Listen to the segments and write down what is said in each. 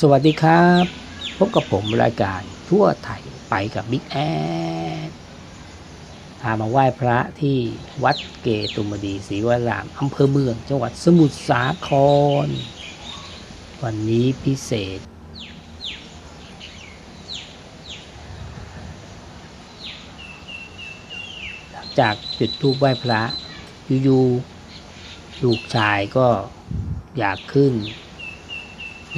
สวัสดีครับ พบกับผมรายการทั่วไทยไปกับบิ๊กแอดพามาไหว้พระที่วัดเกตุมดีศรีวรามอำเภอเมือง จังหวัดสมุทรสาคร วันนี้พิเศษ หลังจากจุดธูปไหว้พระอยู่ๆลูกชายก็อยากขึ้น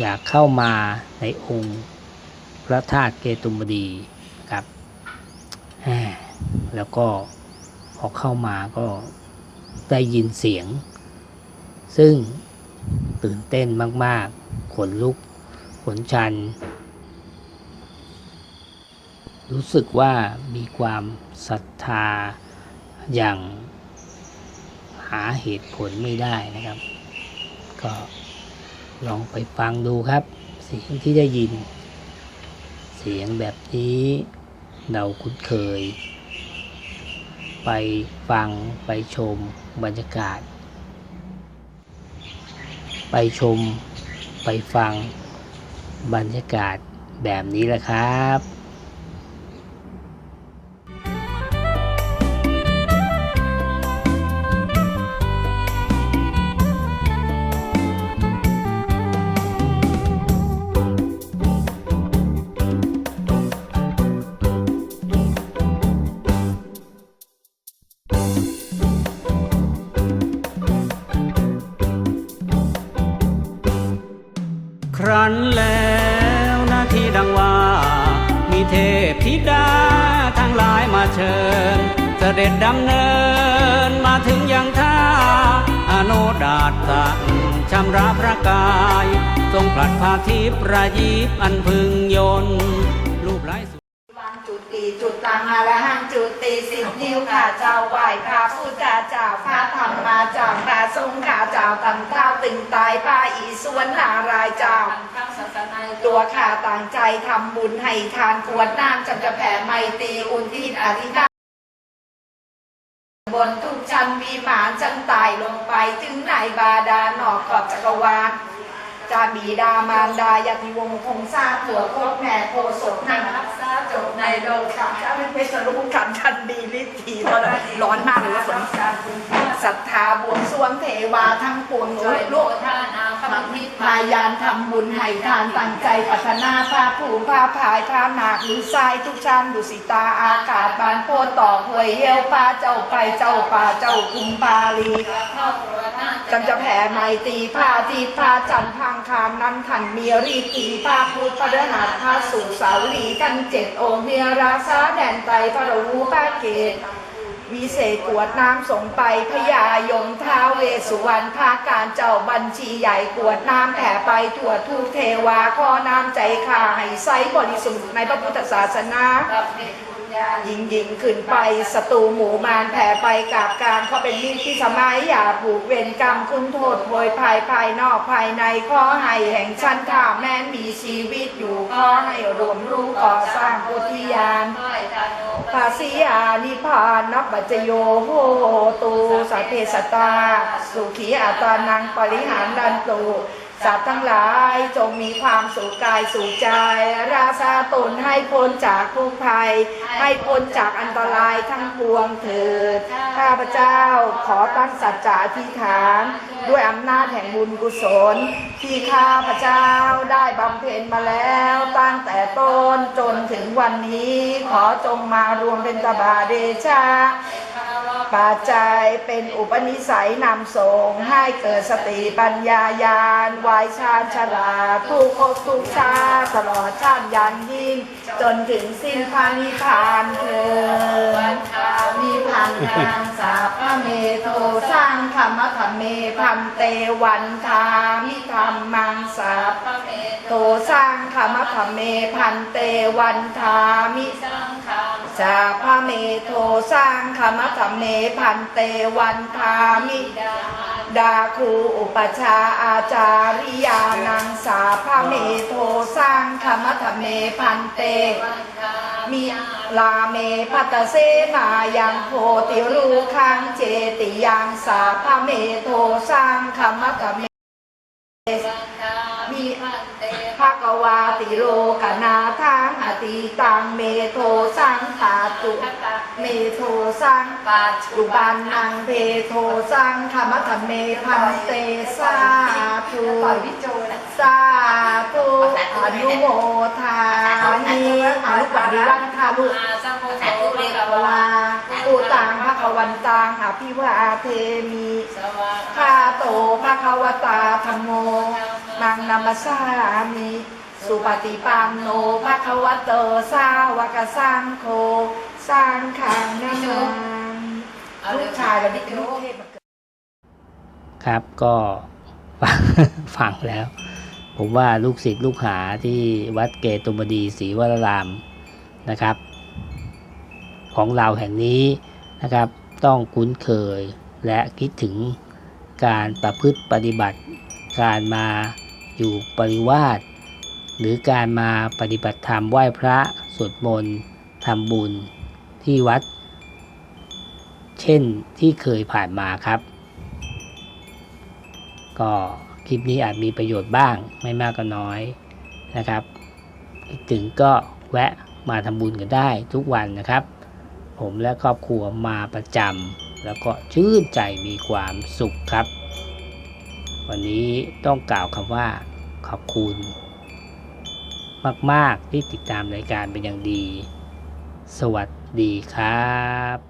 อยากเข้ามาในองค์พระธาตุเกตุมดีครับแหมแล้วก็พอเข้ามาก็ได้ยินเสียง ซึ่งตื่นเต้นมาก ๆ ขนลุก ขนชัน รู้สึกว่ามีความศรัทธาอย่างหาเหตุผลไม่ได้นะครับ ก็ ลองไปฟังดูครับ เสียงที่ได้ยิน เสียงแบบนี้เราคุ้นเคย ไปฟังไปชมบรรยากาศ ไปชมไปฟังบรรยากาศแบบนี้แหละครับ นั้นแล้วหน้าที่ดังว่า มีเทพธิดาทั้งหลายมาเชิญเสด็จดำเนินมาถึงยังท่าอโนดาตสันชำระพระกาย ทรงผลัดพาทิพย์ประยิบอันพึงยนรูปไร้สุวางจุดติจุดตังอาละหังจุ ติสิบนิ้วข้าเจ้าไหว้พระพุทธเจ้าพระธรรมาเจ้าพระสงฆ์ข้าเจ้าตั้งเท้าตึงตายพระอีสวนนารายเจ้าตัวข้าต่างใจทำบุญให้ทานกวดน้ำจำจะแผ่ไมตรีอุทิศอธิษฐาน บนทุกชั้นวิมานจังตายลงไปถึงไหนบาดาลนอกขอบจักรวาลจะบีดามารดายาติวงศ์คงทราบผัวโคตรแม่โพศพนั่งรักษาจบ โลกค่ะถ้าเป็นเพชรลูกขันชันดีฤทธิ์ทีตอนนั้นร้อนมากเลยว่าฝนศรัทธาบวงสรวงเทวาทั้งปวงโอ้ยลูกมายานทำบุญให้ทานตั้งใจปรารถนาพาผู้พาผายพาหมากหรือทรายทุกชั้นดุสิตาอากาศบานโพต่อหวยเฮวพาเจ้าไปเจ้าป่าเจ้าคุมปาลี จำจะแผ่ไมตรีพาทีพาจันทร์พังคามนั้นขันเมียรีตีพาพุทธพระนาถพาสุสาวลีกันเจ็ดองค์เมียราซาแดนไตรพระรูปาเกตวิเศษกวดน้ำสงไปพญายมท้าเวสุวรรณภาการเจ้าบัญชีใหญ่กวดน้ำแผ่ไปทั่วทุกเทวาข้อน้ำใจขาให้ไซบริสุทธิ์ในพระพุทธศาสนา ยิงยิงขึ้นไปศัตรูหมู่มารแผ่ไปกาบการเขาเป็นมิตรที่สมัยอย่าผูกเวรกรรมคุณโทษโวยภายภายนอกภายในข้อให้แห่งชั้นข่าแม้มีชีวิตอยู่ข้อให้รวมรู้ก่อสร้างพุทธิยานภาษีอานิพานนับปัจโยโหตูสัพเพสตา สุขีอัตานังปริหารดันตุ สัตว์ทั้งหลายจงมีความสุขกายสุขใจราซาตนให้พ้นจากทุกภัย ให้พ้นจากอันตรายทั้งปวงเถิด ข้าพเจ้าขอตั้งสัจจะอธิษฐาน ด้วยอำนาจแห่งบุญกุศล ที่ข้าพเจ้าได้บำเพ็ญมาแล้วตั้งแต่ต้นจนถึงวันนี้ขอจงมารวมเป็นตบาเดชะ ปัจจัยเป็นอุปนิสัยนำส่งให้เกิดสติปัญญายานวายชาญฉลาดทุกภพทุกชาติตลอดชาติยันยิ่ง จนถึงสิ้นพานิพานเถิดนิพพานนางสาพระเมโทสร้างธรรมธรรมเมพัมเตวันทามิธรรมังสาพระเมโทสร้างธรรมธรรมเมพันเตวันทามิสังฆัง สาพระเมโทสร้างขมัตเมพันเตวันทามิดาคูอุปชาอาจาริยานังสาพระเมโทสร้างขมัตเมพันเตมิลาเมพัตเสมายังโพติรูคังเจติยังสาพระเมโทสร้างขมัตเมมิภะ คะติโลกนาทังอติตังเมโทสังปาตุเมโทสังปาจุบันนังเพโทสังธรรมธรรมเมพันเตสาธุสาธุอนุโมทามิอนุปฏิวันคาลุสังโฆสาธุเรกวาอุตังภะควันตังอภิวาเทมิสวาคาโตภะควตาธัมโม นังนามาสามิสุปฏิปันโนภะคะวะโตสาวกสังโฆสังฆังนามังลูกชายวันนี้เป็นลูกเทพครับก็ฟังฟังแล้ว ผมว่าลูกศิษย์ลูกหาที่วัดเกตุมดีศรีวรารามนะครับ ของเราแห่งนี้นะครับ ต้องคุ้นเคยและคิดถึงการประพฤติปฏิบัติการมา อยู่ปริวาสหรือการมาปฏิบัติธรรมไหว้พระสวดมนต์ทำบุญที่วัด เช่นที่เคยผ่านมาครับ ก็คลิปนี้อาจมีประโยชน์บ้างไม่มากก็น้อยนะครับถึงก็แวะมาทำบุญกันได้ทุกวันนะครับ ผมและครอบครัวมาประจำแล้วก็ชื่นใจมีความสุขครับ วันนี้ต้องกล่าวคำว่าขอบคุณ มาก ๆ ที่ติดตามรายการเป็นอย่างดี สวัสดีครับ